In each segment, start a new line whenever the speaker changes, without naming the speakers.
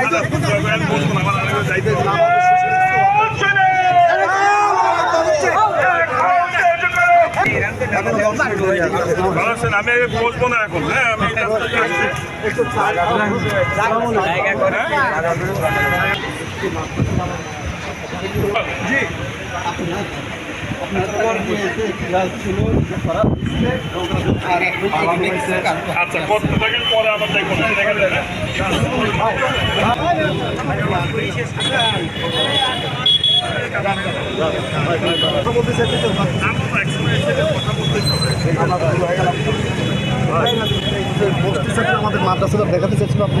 আমি বসবো না এখন হ্যাঁ আমি জায়গা করে আমাদের
মাদ্রাসা দেখাতে চাচ্ছিল আপনি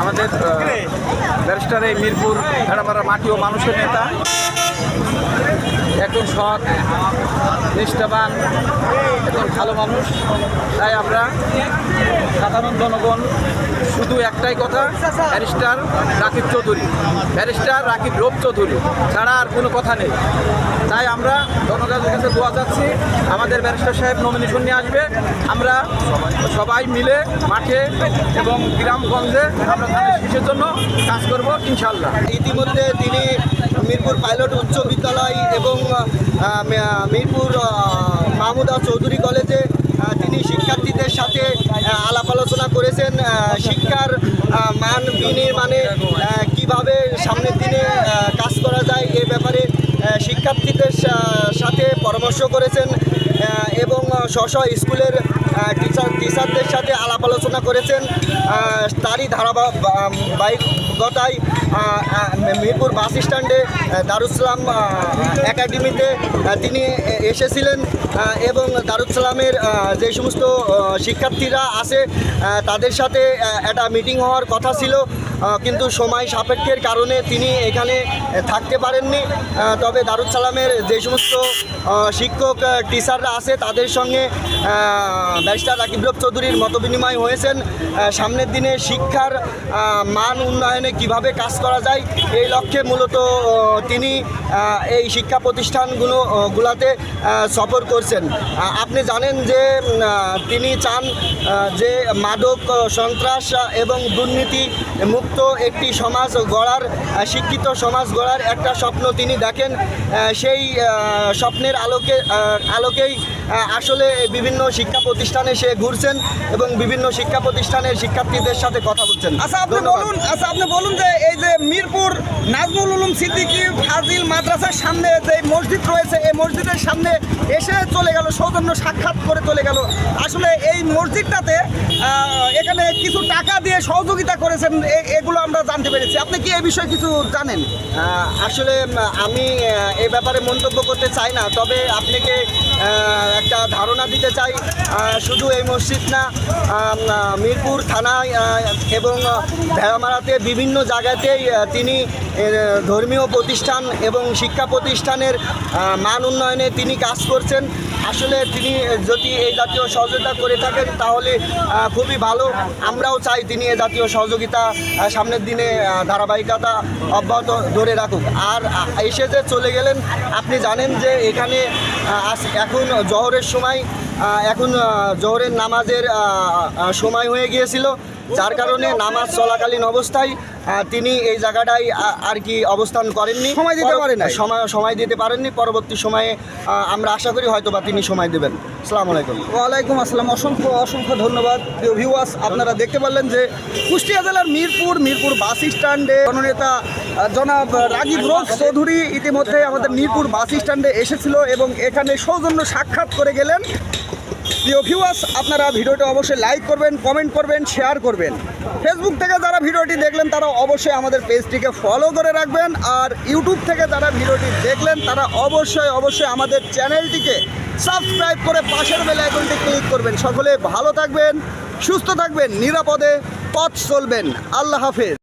আমাদের ব্যারিস্টার এই মিরপুর ভেড়াপাড়া মাটি ও মানুষের নেতা একজন সৎ নিষ্ঠাবান একজন ভালো মানুষ তাই আমরা সাধারণ জনগণ শুধু একটাই কথা ব্যারিস্টার রাকিব চৌধুরী ব্যারিস্টার রাকিব রোপ চৌধুরী ছাড়া আর কোনো কথা নেই তাই আমরা জনগণের কাছে দোয়া যাচ্ছি আমাদের ব্যারিস্টার সাহেব নমিনেশন নিয়ে আসবে আমরা সবাই মিলে মাঠে এবং গ্রামগঞ্জে আমরা শিশুর জন্য কাজ করব ইনশাল্লাহ ইতিমধ্যে তিনি মিরপুর পাইলট উচ্চ বিদ্যালয় এবং মিরপুর মাহমুদা চৌধুরী কলেজে তিনি শিক্ষার্থীদের সাথে আলাপ আলোচনা করেছেন শিক্ষার মান বিনির্মাণে কিভাবে সামনের দিনে কাজ করা যায় এ ব্যাপারে শিক্ষার্থীদের সাথে পরামর্শ করেছেন এবং স্ব স্কুলের টিচার টিচারদের সাথে আলাপ আলোচনা করেছেন তারই
ধারাবাহিকতায় মিরপুর বাস স্ট্যান্ডে দারুসালাম একাডেমিতে তিনি এসেছিলেন এবং দারুসালামের যে সমস্ত শিক্ষার্থীরা আছে তাদের সাথে একটা মিটিং হওয়ার কথা ছিল কিন্তু সময় সাপেক্ষের কারণে তিনি এখানে
থাকতে পারেননি তবে দারুসালামের যে সমস্ত শিক্ষক টিচাররা আছে তাদের সঙ্গে ব্যারিস্টার রাকিবরব চৌধুরীর মতবিনিময় হয়েছেন সামনের দিনে শিক্ষার মান উন্নয়নে কিভাবে কাজ করা যায় এই লক্ষ্যে মূলত তিনি এই শিক্ষা প্রতিষ্ঠানগুলো গুলাতে সফর করছেন আপনি জানেন যে তিনি চান যে মাদক সন্ত্রাস এবং দুর্নীতি মুক্ত উপযুক্ত একটি সমাজ গড়ার শিক্ষিত সমাজ গড়ার একটা স্বপ্ন তিনি দেখেন সেই স্বপ্নের আলোকে আলোকেই আসলে বিভিন্ন শিক্ষা প্রতিষ্ঠানে সে ঘুরছেন এবং বিভিন্ন শিক্ষা প্রতিষ্ঠানের শিক্ষার্থীদের সাথে কথা বলছেন আচ্ছা আপনি বলুন আচ্ছা আপনি বলুন যে এই যে মিরপুর নাজমুল উলুম
সিদ্দিকী ফাজিল
মাদ্রাসার সামনে যে মসজিদ রয়েছে এই মসজিদের সামনে এসে চলে গেল সৌজন্য সাক্ষাৎ
করে চলে গেল আসলে এই মসজিদটাতে এখানে কিছু টাকা দিয়ে সহযোগিতা করেছেন এগুলো আমরা জানতে পেরেছি আপনি কি এই বিষয়ে কিছু জানেন আসলে আমি এ ব্যাপারে মন্তব্য করতে চাই না তবে আপনাকে একটা ধারণা দিতে চাই শুধু এই মসজিদ না মিরপুর থানায় এবং ভেড়ামারাতে বিভিন্ন জায়গাতেই তিনি ধর্মীয় প্রতিষ্ঠান এবং শিক্ষা প্রতিষ্ঠানের মান উন্নয়নে তিনি কাজ করছেন আসলে তিনি যদি এই জাতীয় সহযোগিতা করে থাকেন তাহলে খুবই ভালো আমরাও চাই তিনি এ জাতীয় সহযোগিতা সামনের দিনে ধারাবাহিকতা অব্যাহত ধরে রাখুক আর এসে যে চলে গেলেন আপনি জানেন যে এখানে এখন জহরের সময় এখন জহরের নামাজের সময় হয়ে গিয়েছিল যার কারণে নামাজ চলাকালীন অবস্থায় তিনি এই জায়গাটাই আর কি অবস্থান করেননি সময় দিতে পারেন সময় সময় দিতে পারেননি পরবর্তী সময়ে আমরা আশা করি হয়তো বা তিনি সময় দেবেন আসসালাম আলাইকুম ওয়ালাইকুম আসসালাম অসংখ্য অসংখ্য ধন্যবাদ প্রিয় ভিউয়ার্স আপনারা দেখতে পারলেন যে কুষ্টিয়া জেলার মিরপুর মিরপুর বাস স্ট্যান্ডে জননেতা জনাব রাজীব রোজ চৌধুরী ইতিমধ্যে আমাদের মিরপুর বাস স্ট্যান্ডে এসেছিল এবং এখানে সৌজন্য সাক্ষাৎ করে গেলেন প্রিয় ভিউয়ার্স আপনারা ভিডিওটি অবশ্যই লাইক করবেন কমেন্ট করবেন শেয়ার করবেন ফেসবুক থেকে যারা ভিডিওটি দেখলেন তারা অবশ্যই আমাদের পেজটিকে ফলো করে রাখবেন আর ইউটিউব থেকে যারা ভিডিওটি দেখলেন তারা অবশ্যই অবশ্যই আমাদের চ্যানেলটিকে সাবস্ক্রাইব করে পাশের বেল আইকনটি ক্লিক করবেন সকলে ভালো থাকবেন সুস্থ থাকবেন নিরাপদে পথ চলবেন আল্লাহ হাফেজ